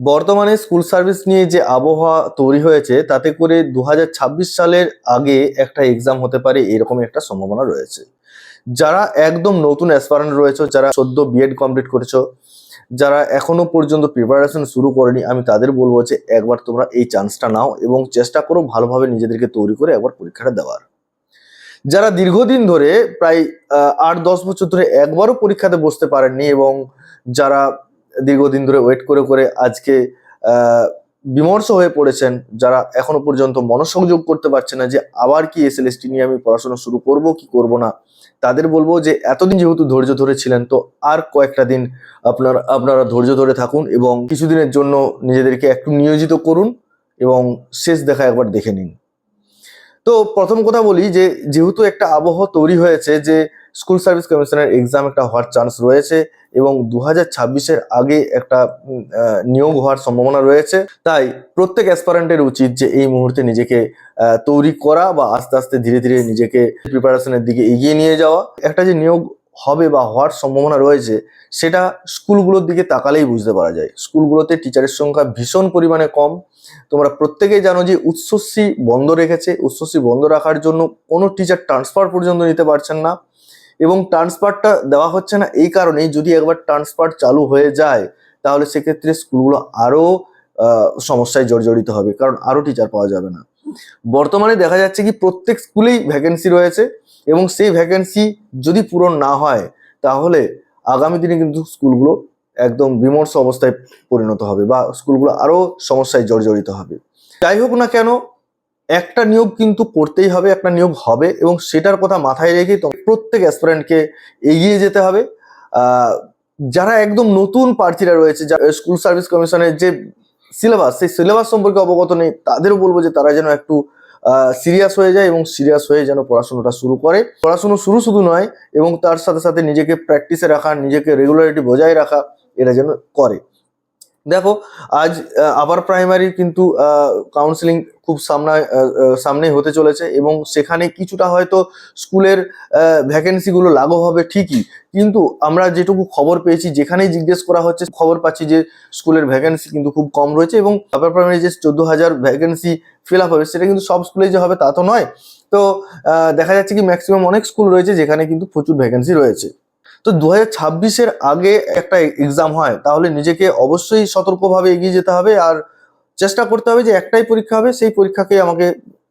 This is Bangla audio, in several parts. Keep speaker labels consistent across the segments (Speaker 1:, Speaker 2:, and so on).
Speaker 1: বর্তমানে স্কুল সার্ভিস নিয়ে যে আবহাওয়া তৈরি হয়েছে, তাতে করে দু হাজার ছাব্বিশ সালের আগে একটা এক্সাম হতে পারে, এরকম একটা সম্ভাবনা রয়েছে। যারা একদম নতুন অ্যাসপারেন্ট রয়েছে, যারা সদ্য বিএড কমপ্লিট করেছ, যারা এখনও পর্যন্ত প্রিপারেশন শুরু করেনি, আমি তাদের বলব যে একবার তোমরা এই চান্সটা নাও এবং চেষ্টা করো ভালোভাবে নিজেদেরকে তৈরি করে একবার পরীক্ষাটা দেওয়ার। যারা দীর্ঘদিন ধরে প্রায় আট দশ বছর ধরে একবারও পরীক্ষাতে বসতে পারেননি এবং যারা দীর্ঘদিন ধরে ওয়েট করে করে আজকে বিমর্ষ হয়ে পড়েছেন যারা এখনও পর্যন্ত মনোসংযোগ করতে পারছে না যে আবার কি এসএলএসটি নিয়ে আমি পড়াশোনা শুরু করব, কি করব না। তাদের বলব যে এতদিন যেহেতু ধৈর্য ধরেছিলেন, তো আর কয়েকটা দিন আপনার, আপনারা ধৈর্য ধরে থাকুন এবং কিছুদিনের জন্য নিজেদেরকে একটু নিয়োজিত করুন এবং শেষ দেখা একবার দেখে নিন। তো প্রথম কথা বলি যে যেহেতু একটা আবহাওয়া তৈরি হয়েছে যে স্কুল সার্ভিস কমিশনের এক্সাম একটা হওয়ার চান্স রয়েছে এবং দু হাজার আগে একটা নিয়োগ হওয়ার সম্ভাবনা রয়েছে। তাই প্রত্যেক অ্যাসপারেন্টের উচিত যে এই মুহূর্তে নিজেকে তৈরি করা বা আস্তে আস্তে ধীরে ধীরে নিজেকে প্রিপারেশনের দিকে এগিয়ে নিয়ে যাওয়া। একটা যে নিয়োগ হবে বা হওয়ার সম্ভাবনা রয়েছে, সেটা স্কুলগুলোর দিকে তাকালেই বুঝতে পারা যায়। স্কুলগুলোতে টিচারের সংখ্যা ভীষণ পরিমাণে কম। তোমরা প্রত্যেকেই জানো যে উচ্চশ্রী বন্ধ রেখেছে। উচ্চশ্রী বন্ধ রাখার জন্য কোনো টিচার ট্রান্সফার পর্যন্ত নিতে পারছেন না। এবং ট্রান্সফারটা দেওয়া হচ্ছে না, এই কারণেই যদি একবার ট্রান্সফার চালু হয়ে যায়, তাহলে সেক্ষেত্রে স্কুলগুলো আরও সমস্যায় জর্জরিত হবে, কারণ আরও টিচার পাওয়া যাবে না। বর্তমানে দেখা যাচ্ছে কি প্রত্যেক স্কুলেই ভ্যাকেন্সি রয়েছে এবং সেই ভ্যাকেন্সি যদি পূরণ না হয়, তাহলে আগামী দিনে কিন্তু স্কুলগুলো একদম বিমর্ষ অবস্থায় পরিণত হবে বা স্কুলগুলো আরও সমস্যায় জর্জরিত হবে। যাই হোক না কেন একটা নিয়োগ কিন্তু করতেই হবে, একটা নিয়োগ হবে এবং সেটার কথা মাথায় রেখেই তো প্রত্যেক অ্যাসপিরেন্টকে এগিয়ে যেতে হবে। যারা একদম নতুন প্রার্থীরা রয়েছে, যা স্কুল সার্ভিস কমিশনের যে সিলেবাস সেই সিলেবাস সম্পর্কে অবগত নেই, তাদেরও বলব যে তারা যেন একটু সিরিয়াস হয়ে যায় এবং সিরিয়াস হয়ে যেন পড়াশোনাটা শুরু করে। পড়াশুনো শুরু শুধু নয়, এবং তার সাথে সাথে নিজেকে প্র্যাকটিসে রাখা, নিজেকে রেগুলারিটি বজায় রাখা, এটা যেন করে। দেখো, আজ আবার প্রাইমারি কিন্তু কাউন্সিলিং খুব সামনে সামনেই হতে চলেছে এবং সেখানে কিছুটা হয়তো স্কুলের ভ্যাকেন্সিগুলো লাগু হবে ঠিকই। কিন্তু আমরা যেটুকু খবর পেয়েছি, যেখানেই জিজ্ঞেস করা হচ্ছে, খবর পাচ্ছি যে স্কুলের ভ্যাকেন্সি কিন্তু খুব কম রয়েছে এবং আপার প্রাইমারি যে চোদ্দ হাজার ভ্যাকেন্সি ফিল আপ হবে, সেটা কিন্তু সব স্কুলেই যে হবে তা তো নয়। তো দেখা যাচ্ছে কি ম্যাক্সিমাম অনেক স্কুল রয়েছে যেখানে কিন্তু প্রচুর ভ্যাকেন্সি রয়েছে। তো দু হাজার আগে একটা এক্সাম হয়, তাহলে নিজেকে অবশ্যই সতর্কভাবে এগিয়ে যেতে হবে আর চেষ্টা করতে হবে যে একটাই পরীক্ষা হবে, সেই পরীক্ষাকে আমাকে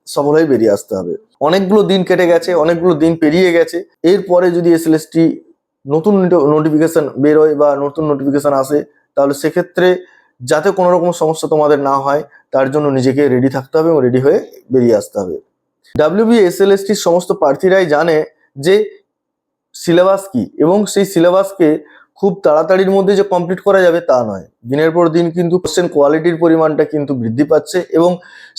Speaker 1: সফল হয়ে বেরিয়ে আসতে হবে। অনেকগুলো দিন কেটে গেছে, অনেকগুলো দিন পেরিয়ে গেছে। এরপরে যদি এসএলএসটি নতুন নোটিফিকেশন বেরোয় বা নতুন নোটিফিকেশন আসে, তাহলে সেক্ষেত্রে যাতে কোনো রকম সমস্যা তোমাদের না হয়, তার জন্য নিজেকে রেডি থাকতে হবে এবং রেডি হয়ে বেরিয়ে আসতে হবে। ডাব্লিউবি এসএলএসটির সমস্ত প্রার্থীরাই জানে যে সিলেবাস কি? এবং সেই সিলেবাসকে খুব তাড়াতাড়ির মধ্যে যে কমপ্লিট করা যাবে তা নয়। দিনের পর দিন কিন্তু কোশ্চেন কোয়ালিটির পরিমাণটা কিন্তু বৃদ্ধি পাচ্ছে এবং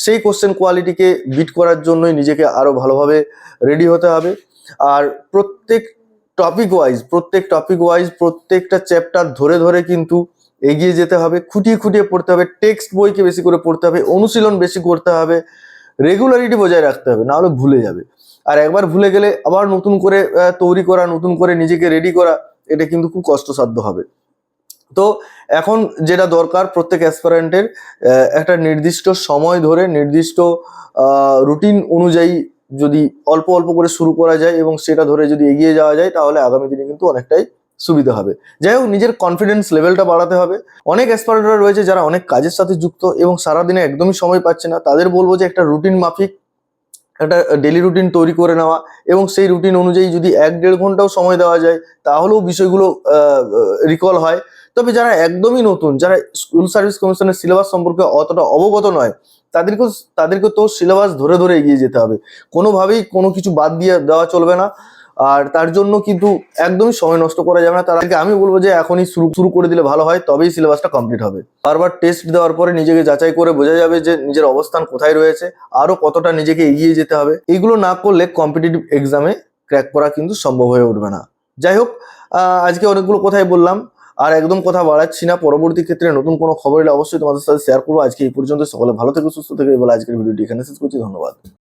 Speaker 1: সেই কোশ্চেন কোয়ালিটিকে বিট করার জন্যই নিজেকে আরও ভালোভাবে রেডি হতে হবে। আর প্রত্যেক টপিক ওয়াইজ প্রত্যেক টপিক ওয়াইজ প্রত্যেকটা চ্যাপ্টার ধরে ধরে কিন্তু এগিয়ে যেতে হবে, খুঁটিয়ে খুঁটিয়ে পড়তে হবে টেক্সট বইকে বেশি করে পড়তে হবে, অনুশীলন বেশি করতে হবে রেগুলারিটি বজায় রাখতে হবে, নাহলে ভুলে যাবে। আর একবার ভুলে গেলে আবার নতুন করে তৈরি করা, নতুন করে নিজেকে রেডি করা, এটা কিন্তু খুব কষ্টসাধ্য হবে। তো এখন যেটা দরকার প্রত্যেক অ্যাসপারেন্টের একটা নির্দিষ্ট সময় ধরে, নির্দিষ্ট রুটিন অনুযায়ী যদি অল্প অল্প করে শুরু করা যায় এবং সেটা ধরে যদি এগিয়ে যাওয়া যায়, তাহলে আগামী দিনে কিন্তু অনেকটাই সুবিধা হবে। যাই হোক, নিজের কনফিডেন্স লেভেলটা বাড়াতে হবে। অনেক অ্যাসপারেন্টরা রয়েছে যারা অনেক কাজের সাথে যুক্ত এবং সারাদিনে একদমই সময় পাচ্ছে না। তাদের বলব যে একটা রুটিন মাফিক একটা ডেলি রুটিন তৈরি করে নেওয়া এবং সেই রুটিন অনুযায়ী যদি এক দেড় ঘন্টাও সময় দেওয়া যায়, তাহলেও বিষয়গুলো রিকল হয়। তবে যারা একদমই নতুন, যারা স্কুল সার্ভিস কমিশনের সিলেবাস সম্পর্কে অতটা অবগত নয়, তাদেরকেও তাদেরকে তো সিলেবাস ধরে ধরে এগিয়ে যেতে হবে। কোনোভাবেই কোনো কিছু বাদ দিয়ে দেওয়া চলবে না। আর তার জন্য কিন্তু একদমই সময় নষ্ট করা যাবে না। তার আগে আমি বলব যে এখনই শুরু শুরু করে দিলে ভালো হয়, তবেই সিলেবাসটা কমপ্লিট হবে। বারবার টেস্ট দেওয়ার পরে নিজেকে যাচাই করে বোঝা যাবে যে নিজের অবস্থান কোথায় রয়েছে, আরও কতটা নিজেকে এগিয়ে যেতে হবে। এইগুলো না করলে কম্পিটিটিভ এক্সামে ক্র্যাক করা কিন্তু সম্ভব হয়ে উঠবে না। যাই হোক আজকে অনেকগুলো কথাই বললাম, আর একদম কথা বাড়াচ্ছি না। পরবর্তী ক্ষেত্রে নতুন কোনো খবর এলে অবশ্যই তোমাদের সাথে শেয়ার করব। আজকে এই পর্যন্ত সকলে ভালো থেকে, সুস্থ থেকে। বলে আজকের ভিডিওটি এখানে শেষ করছি। ধন্যবাদ।